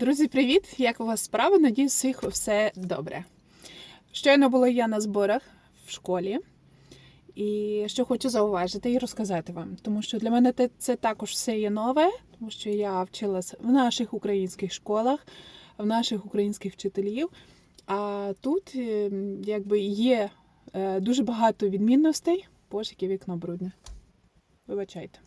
Друзі, привіт! Як у вас справи? Надіюсь, всіх все добре. Щойно була я на зборах в школі, і що хочу зауважити і розказати вам, тому що для мене це також все є нове, тому що я вчилась в наших українських школах, в наших українських вчителів. А тут е, якби є е, дуже багато відмінностей. Боже, яке вікно брудне. Вибачайте.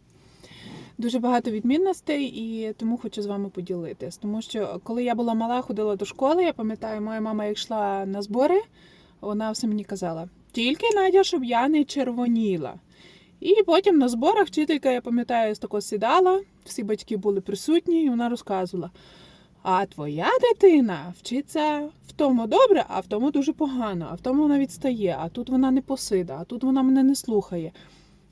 Дуже багато відмінностей, і тому хочу з вами поділитись. Тому що коли я була мала, ходила до школи, я пам'ятаю, моя мама, як йшла на збори, вона все мені казала: тільки Надя, щоб я не червоніла. І потім на зборах вчителька, я пам'ятаю, тако сідала, всі батьки були присутні, і вона розказувала. А твоя дитина вчиться в тому добре, а в тому дуже погано, а в тому вона відстає, а тут вона не посида, а тут вона мене не слухає.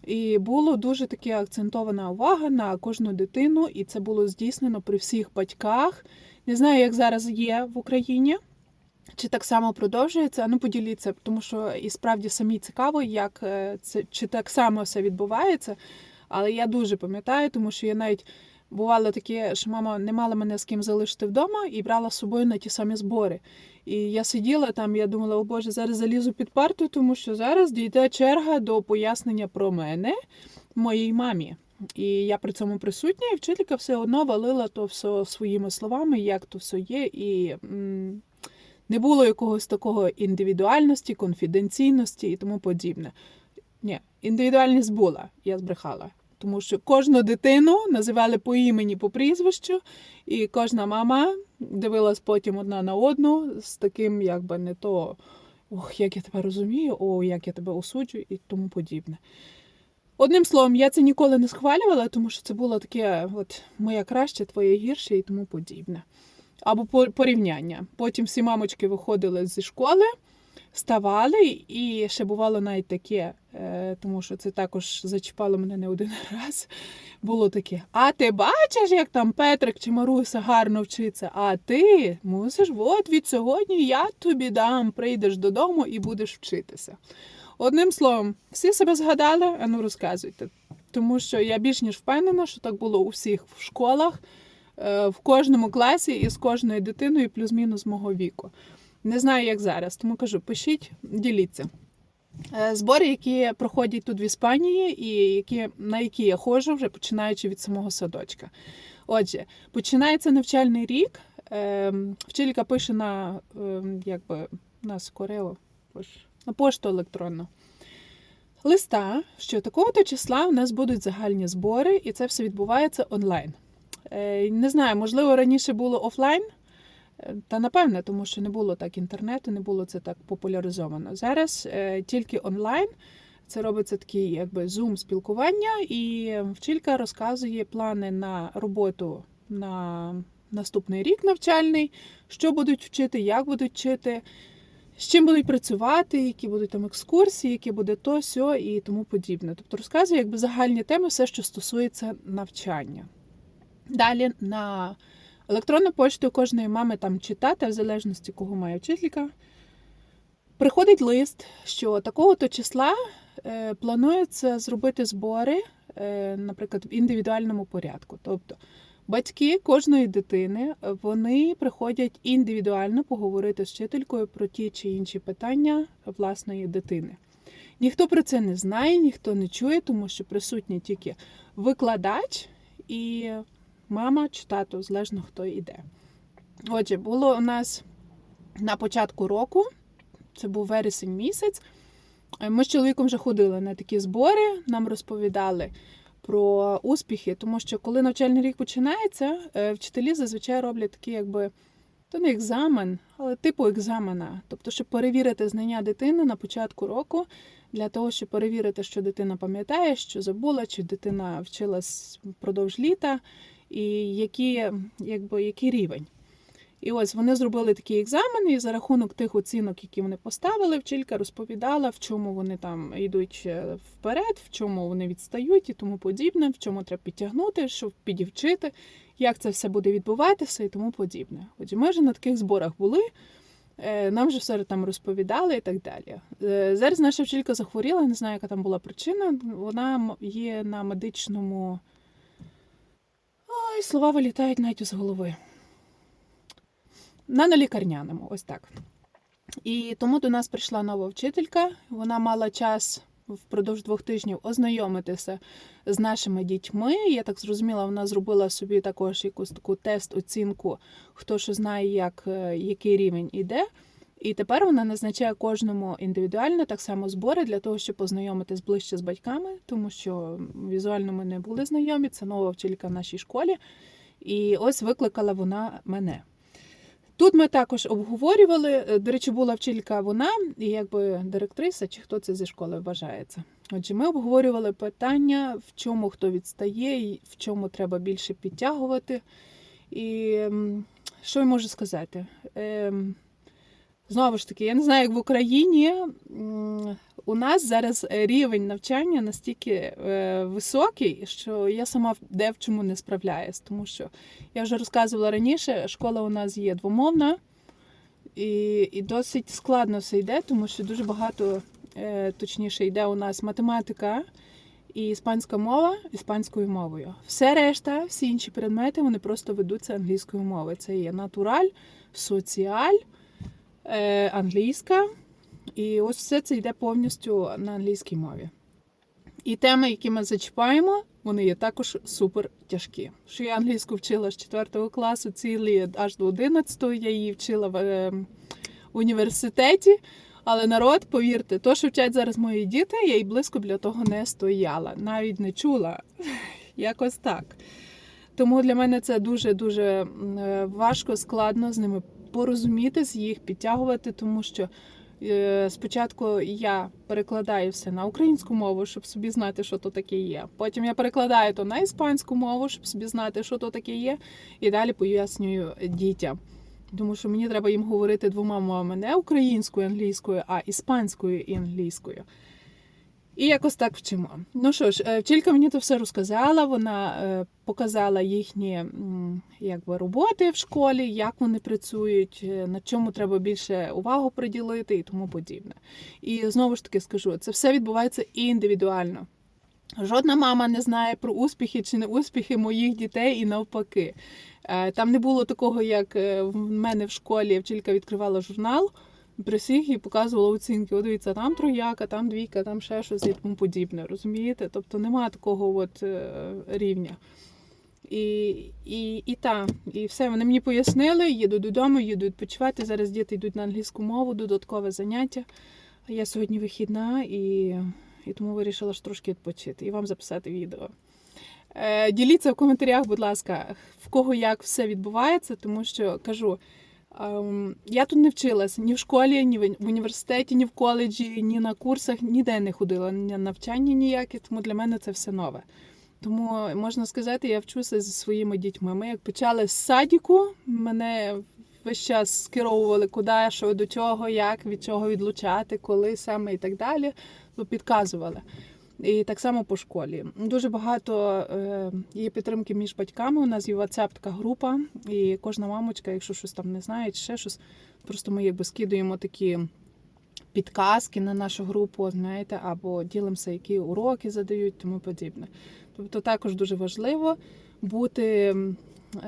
І було дуже таке акцентована увага на кожну дитину, і це було здійснено при всіх батьках. Не знаю, як зараз є в Україні, чи так само продовжується. Ну, поділіться, тому що і справді самі цікаво, як е, це чи так само все відбувається. Але я дуже пам'ятаю, тому що я навіть бувало таке, що мама не мала мене з ким залишити вдома і брала з собою на ті самі збори. І я сиділа там, я думала, о Боже, зараз залізу під парту, тому що зараз дійде черга до пояснення про мене моїй мамі. І я при цьому присутня, і вчителька все одно валила то все своїми словами, як то все є, і м, не було якогось такого індивідуальності, конфіденційності і тому подібне. Ні, індивідуальність була, я збрехала. Тому що кожну дитину називали по імені, по прізвищу, і кожна мама дивилась потім одна на одну з таким, якби не то ох, як я тебе розумію, о, як я тебе осуджую і тому подібне. Одним словом, я це ніколи не схвалювала, тому що це було таке, от моє краще, твоє гірше і тому подібне. Або по- порівняння. Потім всі мамочки виходили зі школи, ставали, і ще бувало навіть таке, е, тому що це також зачіпало мене не один раз. Було таке: а ти бачиш, як там Петрик чи Маруся гарно вчиться? А ти мусиш, от від сьогодні я тобі дам, прийдеш додому і будеш вчитися. Одним словом, всі себе згадали, а ну розказуйте. Тому що я більш ніж впевнена, що так було у всіх в школах, е, в кожному класі і з кожною дитиною, плюс-мінус мого віку. Не знаю, як зараз, тому кажу, пишіть, діліться. Е, Збори, які проходять тут в Іспанії, і які, на які я ходжу, вже починаючи від самого садочка. Отже, починається навчальний рік. ем, Вчителька пише на ем, якби на скорео, на пошту електронну. Листа, що такого-то числа у нас будуть загальні збори, і це все відбувається онлайн. Е, Не знаю, можливо, раніше було офлайн, та напевне, тому що не було так інтернету, не було це так популяризовано. Зараз е, тільки онлайн. Це робиться такий якби зум спілкування, і вчителька розказує плани на роботу на наступний рік навчальний, що будуть вчити, як будуть вчити, з чим будуть працювати, які будуть там екскурсії, яке буде то, сьо і тому подібне. Тобто розказує якби загальні теми, все, що стосується навчання. Далі на електронну почту кожної мами там читати, в залежності кого має вчителька. Приходить лист, що такого-то числа е, планується зробити збори, е, наприклад, в індивідуальному порядку. Тобто батьки кожної дитини вони приходять індивідуально поговорити з вчителькою про ті чи інші питання власної дитини. Ніхто про це не знає, ніхто не чує, тому що присутній тільки викладач і мама чи тато, залежно хто йде. Отже, було у нас на початку року, це був вересень місяць. Ми з чоловіком вже ходили на такі збори, нам розповідали про успіхи, тому що коли навчальний рік починається, е, вчителі зазвичай роблять такий, якби то не екзамен, але типу екзамена. Тобто, щоб перевірити знання дитини на початку року, для того, щоб перевірити, що дитина пам'ятає, що забула, чи дитина вчилась впродовж літа, і які, якби, який рівень. І ось вони зробили такі екзамени, і за рахунок тих оцінок, які вони поставили, вчителька розповідала, в чому вони там йдуть е, вперед, в чому вони відстають і тому подібне, в чому треба підтягнути, щоб підівчити, як це все буде відбуватися і тому подібне. Отже, ми вже на таких зборах були, е, нам вже все там розповідали і так далі. Е, Зараз наша вчителька захворіла, не знаю, яка там була причина. Вона є на медичному. Ой, слова вилітають навіть з голови. на нелікарняному, ось так. І тому до нас прийшла нова вчителька. Вона мала час впродовж двох тижнів ознайомитися з нашими дітьми. Я так зрозуміла, вона зробила собі також якусь таку тест-оцінку, хто що знає, як, е, який рівень іде. І тепер вона назначає кожному індивідуально так само збори для того, щоб познайомитись ближче з батьками, тому що візуально ми не були знайомі. Це нова вчителька в нашій школі. І ось викликала вона мене. Тут ми також обговорювали. До речі, була вчителька вона, і якби директриса, чи хто це зі школи вважається. Отже, ми обговорювали питання, в чому хто відстає, в чому треба більше підтягувати. І що я можу сказати? Знову ж таки, я не знаю, як в Україні у нас зараз рівень навчання настільки е, високий, що я сама де в чому не справляюсь. Тому що я вже розказувала раніше, школа у нас є двомовна, і, і досить складно все йде, тому що дуже багато, е, точніше, йде у нас математика і іспанська мова іспанською мовою. Все решта, всі інші предмети, вони просто ведуться англійською мовою. Це є натураль, соціаль, англійська. І ось все це йде повністю на англійській мові. І теми, які ми зачіпаємо, вони є також супер тяжкі. Що я англійську вчила з 4 класу, цілі аж до 11 я її вчила в е, університеті. Але народ, повірте, то, що вчать зараз мої діти, я й близько біля того не стояла, навіть не чула. Якось так. Тому для мене це дуже-дуже е, важко, складно з ними порозумітись, їх підтягувати, тому що е, спочатку я перекладаю все на українську мову, щоб собі знати, що то таке є. Потім я перекладаю то на іспанську мову, щоб собі знати, що то таке є, і далі пояснюю дітям. Тому що мені треба їм говорити двома мовами не українською, англійською, а іспанською і англійською. І якось так вчимо. Ну що ж, е, вчителька мені то все розказала. Вона е, показала їхні якби, роботи в школі, як вони працюють, е, на чому треба більше увагу приділити і тому подібне. І знову ж таки скажу, це все відбувається індивідуально. Жодна мама не знає про успіхи чи не успіхи моїх дітей і навпаки. Там не було такого, як в мене в школі вчителька відкривала журнал при і показувала оцінки. О, дивіться, там трояка, там двійка, там ще щось і тому подібне. Розумієте? Тобто немає такого от е, рівня. І, і, і та, і все, вони мені пояснили, їду додому, їду відпочивати. Зараз діти йдуть на англійську мову, додаткове заняття. А я сьогодні вихідна і, і тому вирішила ж трошки відпочити і вам записати відео. Е, Діліться в коментарях, будь ласка, в кого як все відбувається, тому що кажу, я тут не вчилася ні в школі, ні в університеті, ні в коледжі, ні на курсах, ніде не ходила, на навчання ніяке, тому для мене це все нове. Тому можна сказати, я вчуся зі своїми дітьми. Ми як почали з садіку, мене весь час скеровували, куди, що до чого, як, від чого відлучати, коли саме і так далі. То підказували. І так само по школі. Дуже багато е, є підтримки між батьками. У нас є WhatsApp така група, і кожна мамочка, якщо щось там не знає, ще щось, просто ми якби скидуємо такі підказки на нашу групу, знаєте, або ділимося, які уроки задають, тому подібне. Тобто також дуже важливо бути е,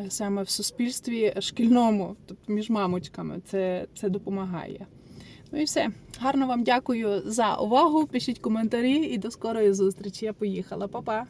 саме в суспільстві шкільному, тобто між мамочками. Це, це допомагає. Ну і все. Гарно вам дякую за увагу. Пишіть коментарі і до скорої зустрічі. Я поїхала. Па-па!